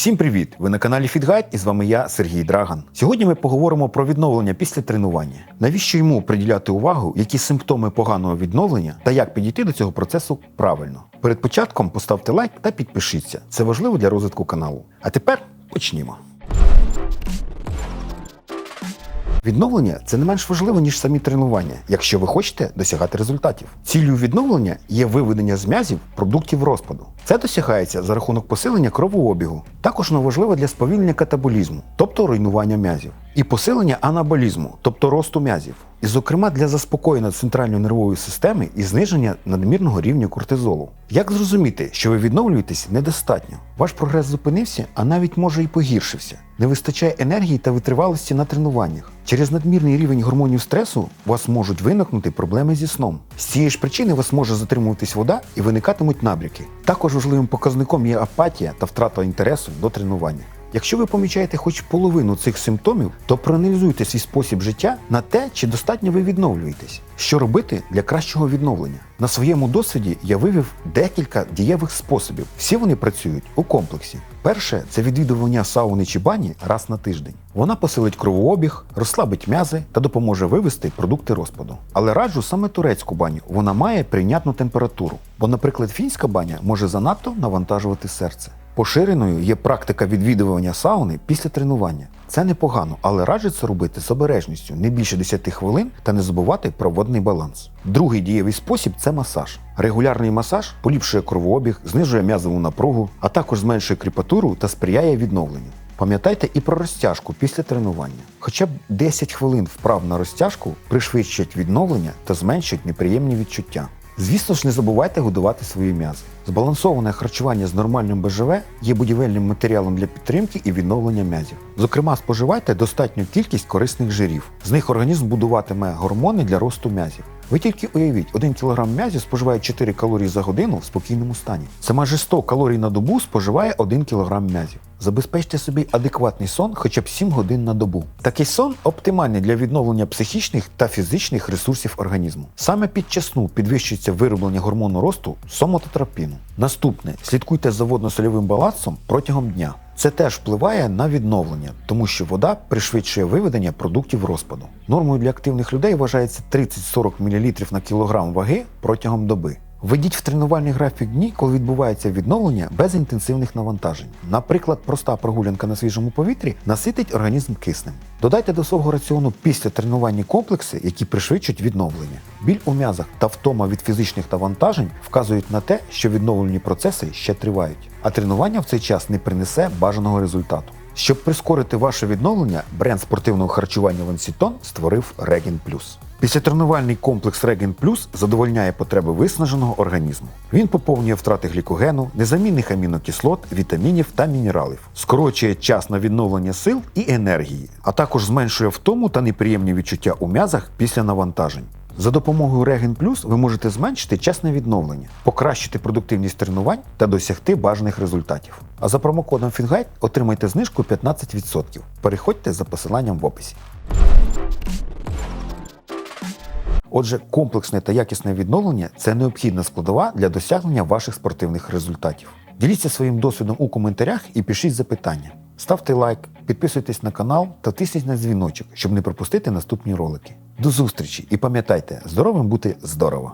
Всім привіт! Ви на каналі FitGuide і з вами я, Сергій Драган. Сьогодні ми поговоримо про відновлення після тренування. Навіщо йому приділяти увагу, які симптоми поганого відновлення та як підійти до цього процесу правильно. Перед початком поставте лайк та підпишіться. Це важливо для розвитку каналу. А тепер почнімо. Відновлення це не менш важливо, ніж самі тренування, якщо ви хочете досягати результатів. Ціллю відновлення є виведення з м'язів продуктів розпаду. Це досягається за рахунок посилення кровообігу. Також воно важливо для сповільнення катаболізму, тобто руйнування м'язів, і посилення анаболізму, тобто росту м'язів. І, зокрема, для заспокоєння центральної нервової системи і зниження надмірного рівня кортизолу. Як зрозуміти, що ви відновлюєтесь недостатньо? Ваш прогрес зупинився, а навіть може і погіршився. Не вистачає енергії та витривалості на тренуваннях. Через надмірний рівень гормонів стресу у вас можуть виникнути проблеми зі сном. З цієї ж причини у вас може затримуватись вода і виникатимуть набряки. Також важливим показником є апатія та втрата інтересу до тренування. Якщо ви помічаєте хоч половину цих симптомів, то проаналізуйте свій спосіб життя на те, чи достатньо ви відновлюєтесь. Що робити для кращого відновлення? На своєму досвіді я вивів декілька дієвих способів. Всі вони працюють у комплексі. Перше це відвідування сауни чи бані раз на тиждень. Вона посилить кровообіг, розслабить м'язи та допоможе вивести продукти розпаду. Але раджу саме турецьку баню. Вона має прийнятну температуру. Бо, наприклад, фінська баня може занадто навантажувати серце. Поширеною є практика відвідування сауни після тренування. Це непогано, але це робити з обережністю не більше 10 хвилин та не забувати про водний баланс. Другий дієвий спосіб це масаж. Регулярний масаж поліпшує кровообіг, знижує м'язову напругу, а також зменшує кріпатуру та сприяє відновленню. Пам'ятайте і про розтяжку після тренування. Хоча б 10 хвилин вправ на розтяжку пришвидшать відновлення та зменшать неприємні відчуття. Звісно ж, не забувайте годувати свої м'язи. Збалансоване харчування з нормальним БЖВ є будівельним матеріалом для підтримки і відновлення м'язів. Зокрема, споживайте достатню кількість корисних жирів. З них організм будуватиме гормони для росту м'язів. Ви тільки уявіть, 1 кг м'язів споживає 4 калорії за годину в спокійному стані. Це майже 100 калорій на добу споживає 1 кг м'язів. Забезпечте собі адекватний сон хоча б 7 годин на добу. Такий сон оптимальний для відновлення психічних та фізичних ресурсів організму. Саме під час сну підвищується вироблення гормону росту сомототропіну. Наступне слідкуйте за водно-сольовим балансом протягом дня. Це теж впливає на відновлення, тому що вода пришвидшує виведення продуктів розпаду. Нормою для активних людей вважається 30-40 мл на кілограм ваги протягом доби. Введіть в тренувальний графік дні, коли відбувається відновлення без інтенсивних навантажень. Наприклад, проста прогулянка на свіжому повітрі наситить організм киснем. Додайте до свого раціону після тренування комплекси, які пришвидшують відновлення. Біль у м'язах та втома від фізичних навантажень вказують на те, що відновлені процеси ще тривають, а тренування в цей час не принесе бажаного результату. Щоб прискорити ваше відновлення, бренд спортивного харчування Вансітон створив Regen Plus. Післятренувальний комплекс Regen Plus задовольняє потреби виснаженого організму. Він поповнює втрати глікогену, незамінних амінокислот, вітамінів та мінералів, скорочує час на відновлення сил і енергії, а також зменшує втому та неприємні відчуття у м'язах після навантажень. За допомогою Regen Plus ви можете зменшити час на відновлення, покращити продуктивність тренувань та досягти бажаних результатів. А за промокодом FinGuide отримайте знижку 15%. Переходьте за посиланням в описі. Отже, комплексне та якісне відновлення це необхідна складова для досягнення ваших спортивних результатів. Діліться своїм досвідом у коментарях і пишіть запитання. Ставте лайк, підписуйтесь на канал та тисніть на дзвіночок, щоб не пропустити наступні ролики. До зустрічі і пам'ятайте, здоровим бути здорово!